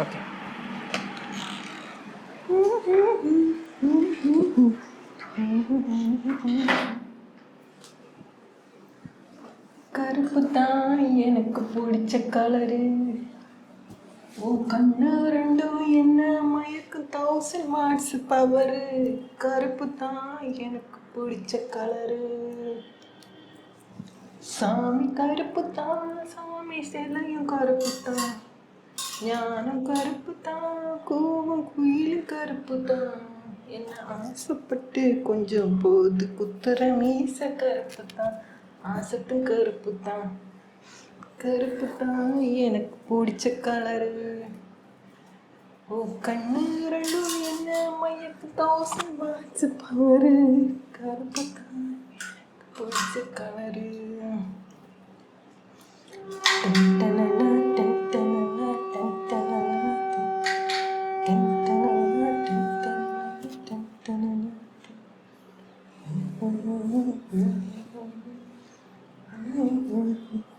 Okay கருப்பு தான் எனக்கு பிடிச்ச கலரு ஓ கண்ணு ரெண்டும் என்ன மயக்கு தௌசண்ட் வாட்ஸ் பவரு கருப்பு தான் எனக்கு பிடிச்ச கலரு சாமி கருப்பு தான் சாமி சிலையும் கருப்பு தான். ஞானம் கருப்பு தான் கூவும் குயில் கருப்பு தான். என்ன ஆசைப்பட்டு கொஞ்சம் போது குத்துற மீச கருப்பு தான் ஆசட்டும் கருப்பு தான். கருப்பு தான் எனக்கு பிடிச்ச கலரு ஓ கண்ணு ரெண்டும் என்ன மையத்து தோசை வாட்ஸ் பாரு கருப்பு தான் பிடிச்ச கலரு Mm-hmm.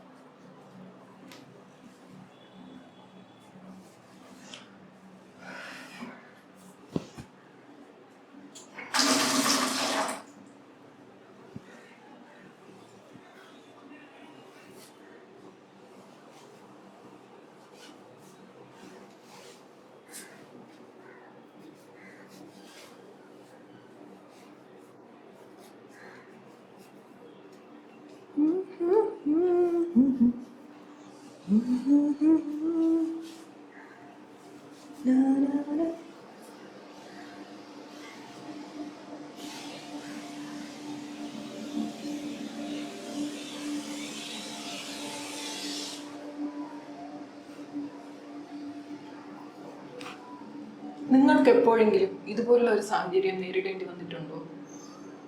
നിങ്ങൾക്ക് എപ്പോഴെങ്കിലും ഇതുപോലുള്ള ഒരു സാഹചര്യം നേരിടേണ്ടി വന്നിട്ടുണ്ടോ?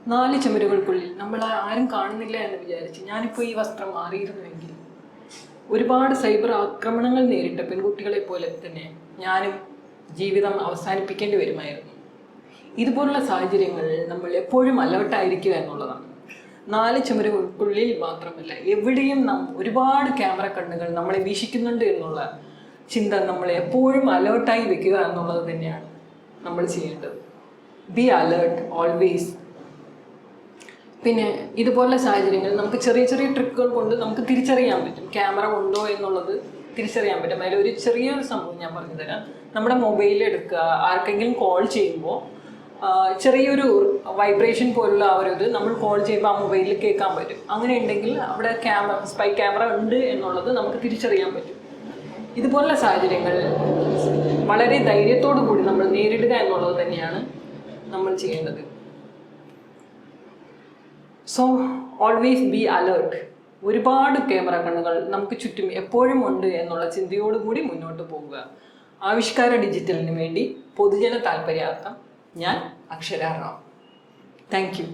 നാല് ചുമരുകൾക്കുള്ളിൽ നമ്മൾ ആരും കാണുന്നില്ല എന്ന് വിചാരിച്ച് ഞാനിപ്പോൾ ഈ വസ്ത്രം മാറിയിരുന്നുവെങ്കിൽ ഒരുപാട് സൈബർ ആക്രമണങ്ങൾ നേരിട്ട പെൺകുട്ടികളെ പോലെ തന്നെ ഞാനും ജീവിതം അവസാനിപ്പിക്കേണ്ടി വരുമായിരുന്നു. ഇതുപോലുള്ള സാഹചര്യങ്ങളിൽ നമ്മൾ എപ്പോഴും അലർട്ടായിരിക്കുക എന്നുള്ളതാണ്. നാല് ചുമരുകൾക്കുള്ളിൽ മാത്രമല്ല എവിടെയും നാം ഒരുപാട് ക്യാമറ കണ്ണുകൾ നമ്മളെ വീക്ഷിക്കുന്നുണ്ട് എന്നുള്ള ചിന്ത നമ്മൾ എപ്പോഴും അലേർട്ടായി വെക്കുക എന്നുള്ളത് തന്നെയാണ് നമ്മൾ ചെയ്യേണ്ടത്. ബി അലേർട്ട് ഓൾവേസ് പിന്നെ ഇതുപോലുള്ള സാഹചര്യങ്ങളിൽ നമുക്ക് ചെറിയ ചെറിയ ട്രിക്കുകൾ കൊണ്ട് നമുക്ക് തിരിച്ചറിയാൻ പറ്റും. ക്യാമറ ഉണ്ടോ എന്നുള്ളത് തിരിച്ചറിയാൻ പറ്റും. അതിൽ ഒരു ചെറിയൊരു സംഭവം ഞാൻ പറഞ്ഞു തരാം. നമ്മുടെ മൊബൈൽ എടുക്കുക ആർക്കെങ്കിലും കോൾ ചെയ്യുമ്പോൾ ചെറിയൊരു വൈബ്രേഷൻ പോലുള്ള ആ ഒരു ഇത് നമ്മൾ കോൾ ചെയ്യുമ്പോൾ ആ മൊബൈലിൽ കേൾക്കാൻ പറ്റും. അങ്ങനെ ഉണ്ടെങ്കിൽ അവിടെ ക്യാമറ സ്പൈ ക്യാമറ ഉണ്ട് എന്നുള്ളത് നമുക്ക് തിരിച്ചറിയാൻ പറ്റും. ഇതുപോലുള്ള സാഹചര്യങ്ങൾ വളരെ ധൈര്യത്തോടു കൂടി നമ്മൾ നേരിടുക എന്നുള്ളത് തന്നെയാണ് നമ്മൾ ചെയ്യേണ്ടത്. സോ ഓൾവേസ് ബി അലേർട്ട് ഒരുപാട് ക്യാമറ കണ്ണുകൾ നമുക്ക് ചുറ്റും എപ്പോഴും ഉണ്ട് എന്നുള്ള ചിന്തയോടുകൂടി മുന്നോട്ട് പോവുക. ആവിഷ്കാര ഡിജിറ്റലിന് വേണ്ടി പൊതുജന താല്പര്യാർത്ഥം ഞാൻ അക്ഷരാറാം. Thank you